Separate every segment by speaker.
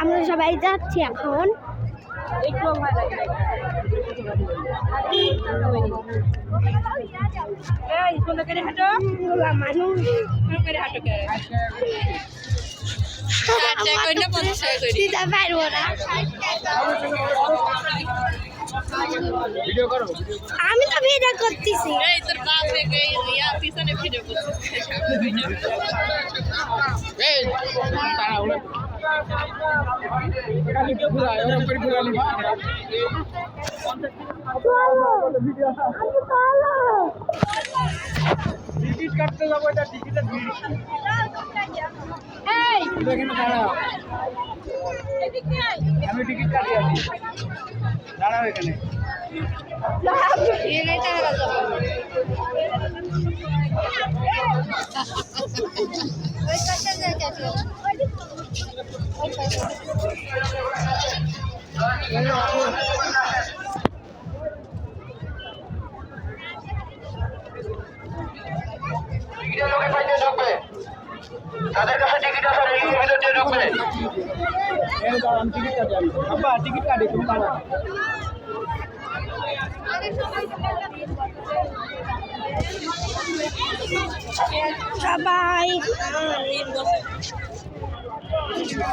Speaker 1: আমরা সবাই যাচ্ছি এখন। মানুষ। দিতে পারব না।
Speaker 2: ভিডিও করো।
Speaker 1: আমি তো ভিডিও করতেছি।
Speaker 3: এই তোর বাপ রে গই পিছনে ভিডিও করছে
Speaker 2: টিকিট কাটতে যাব এটা টিকিটের আমি টিকিট কাটি আছি দাঁড়াও এখানে।
Speaker 4: তাদের কাছে টিকিট আছে রেলিংয়ের ভিতর দিয়ে ঢুকবে।
Speaker 2: এই দাঁড়াও আমি টিকিট কাটি আমি আব্বা টিকিট কাটি তুমি দাঁড়াও
Speaker 1: সবাই।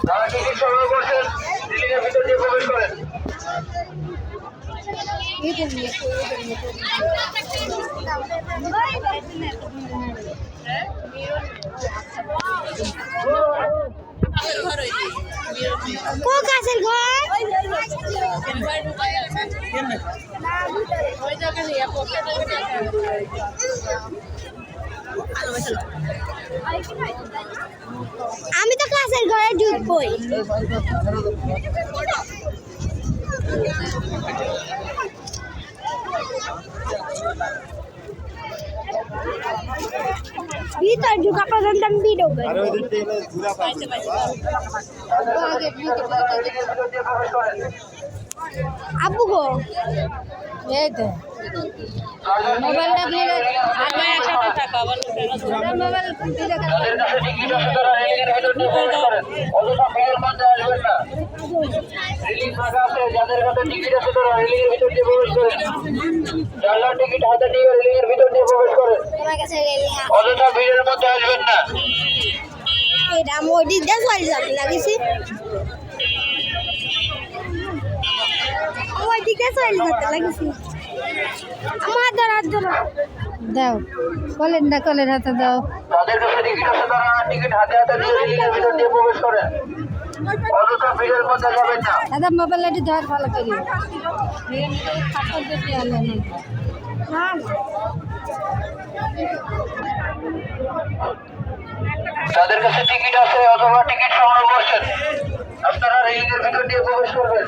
Speaker 4: যারা টিকিট সংগ্রহ করছেন রেলিংয়ের ভিতর দিয়ে প্রবেশ করেন।
Speaker 1: আমি তো ক্লাসের ঘরে ঢুকবই। ভিতর ঢুকা পর্যন্ত আমি ভিডিও আব্বু গো এই তো
Speaker 4: মোবাইলটা দিয়ে
Speaker 3: আমরা একসাথে থাকো
Speaker 1: মোবাইল
Speaker 4: কাছে টিকিট আছে যাদের কাছে টিকিট আছে তারা রেলিংয়ের ভিতর দিয়ে প্রবেশ করেন টিকিট হাতে নিয়ে রেলিংয়ের ভিতর
Speaker 1: তোমার কাছে রেলিং
Speaker 4: অযথা ভিড়ের মধ্যে আসবেন না।
Speaker 1: এটা মোদি দিয়ে চলে যাবে লাগিছি। ওইদিকে চলে যেতে লাগিছি। আমার ধরা ধরা দাও কলেন না কলেন হাতে দাও।
Speaker 4: যাদের কাছে টিকিট আছে তারা টিকিট হাতে হাতে নিয়ে রেলিংয়ের ভিতর দিয়ে প্রবেশ করেন। অযথা ভিড়ের মধ্যে যাবেন না।
Speaker 1: দাদা মোবাইল একটু ধর ভালো করি। না।
Speaker 4: যাদের কাছে টিকিট আছে অথবা টিকিট সংগ্রহ করছেন আপনারা রেলিংয়ের ভিতর দিয়ে প্রবেশ করবেন।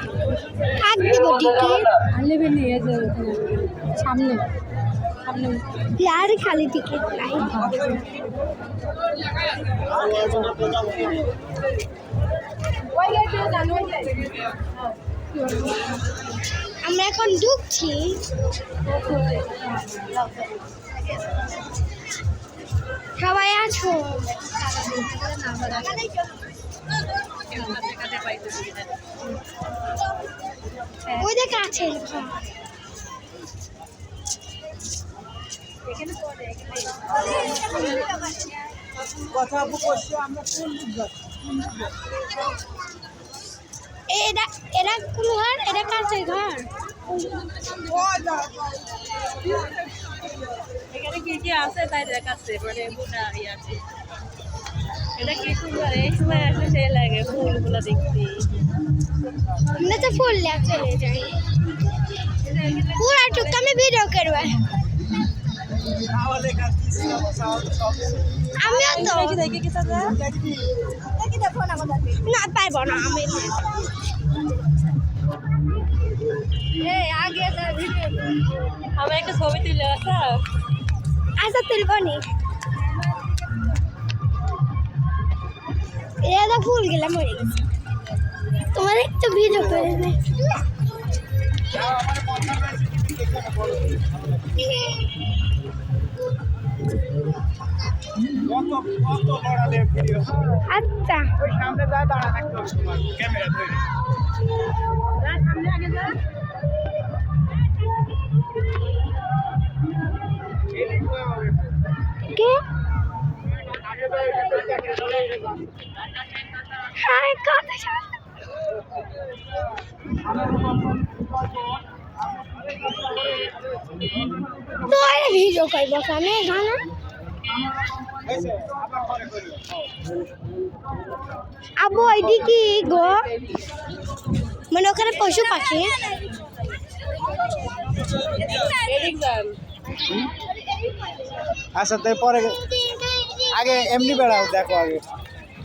Speaker 1: সামনে। আর খালি টিকিট নাই। আমরা এখন ঢুকছি। সবাই আছো? ওই দেখ আছে এরা এরা কোন ঘর? এরা কাছে ঘর?
Speaker 3: কি আছে তাই দেখাচ্ছে মানে মোটা ইয়ে আছে। এটা কি সুন্দর এই সময় আসলে সেই লাগে ফুলগুলো দেখতে।
Speaker 1: আমরা তো ফুল লিয়া চলে যাই পুরা টুক আমি ভিডিও করব। আমিও তো। না পারব না আমি আগে
Speaker 3: আমার একটা ছবি তুলে আসা
Speaker 1: আচ্ছা তুলবো নি। এটা ফুল গেলাম মরে গেছে। তোমার একটু ভিডিও করে আচ্ছা।
Speaker 2: ওই সামনে যায় দাঁড়া থাকতে ক্যামেরা তৈরি
Speaker 3: সামনে আগে
Speaker 1: ভিডিও করব কেন এখানে? আবু ওইটি কি গো। মানে ওখানে পশু পাখি।
Speaker 2: আচ্ছা তাই পরে আগে এমনি বেড়াও, দেখো আগে।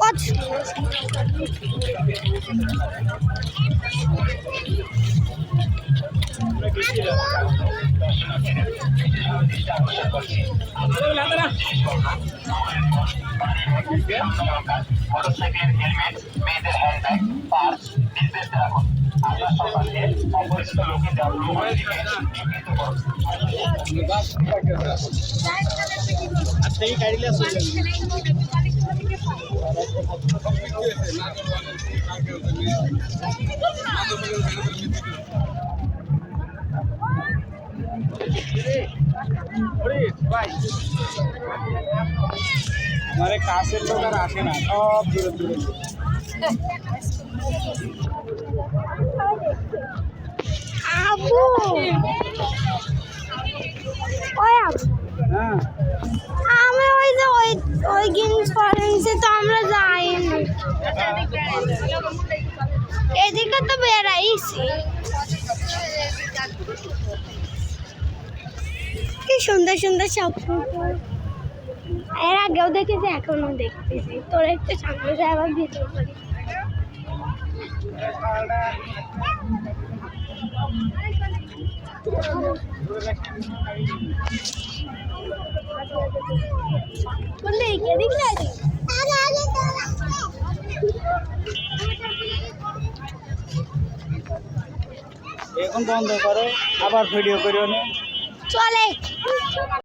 Speaker 1: কত
Speaker 4: মোটরসাইকেল হেলমেট মেয়েদের হ্যান্ডব্যাগ পার্স নির্দেশে রাখুন আপনার সম্পর্কে অপরিচিত লোকের লোকের দিকে চিহ্নিত করুন
Speaker 2: আচ্ছা এই গাড়িটা চলে ভাই আমারে কাছের
Speaker 1: আবু। ওই আবু।
Speaker 2: হ্যাঁ।
Speaker 1: আমি ওই যে ওই ওই গেমস ফরেন্সে তো আমরা যাইনি এদিকে তো বেড়াইছি। কি সুন্দর সুন্দর সব এর আগেও দেখেছি এখনও দেখতেছি। তোর একটু সামনে যায় আবার ভিডিও
Speaker 2: এখন বন্ধ করো আবার ভিডিও করিও না।
Speaker 1: চলে।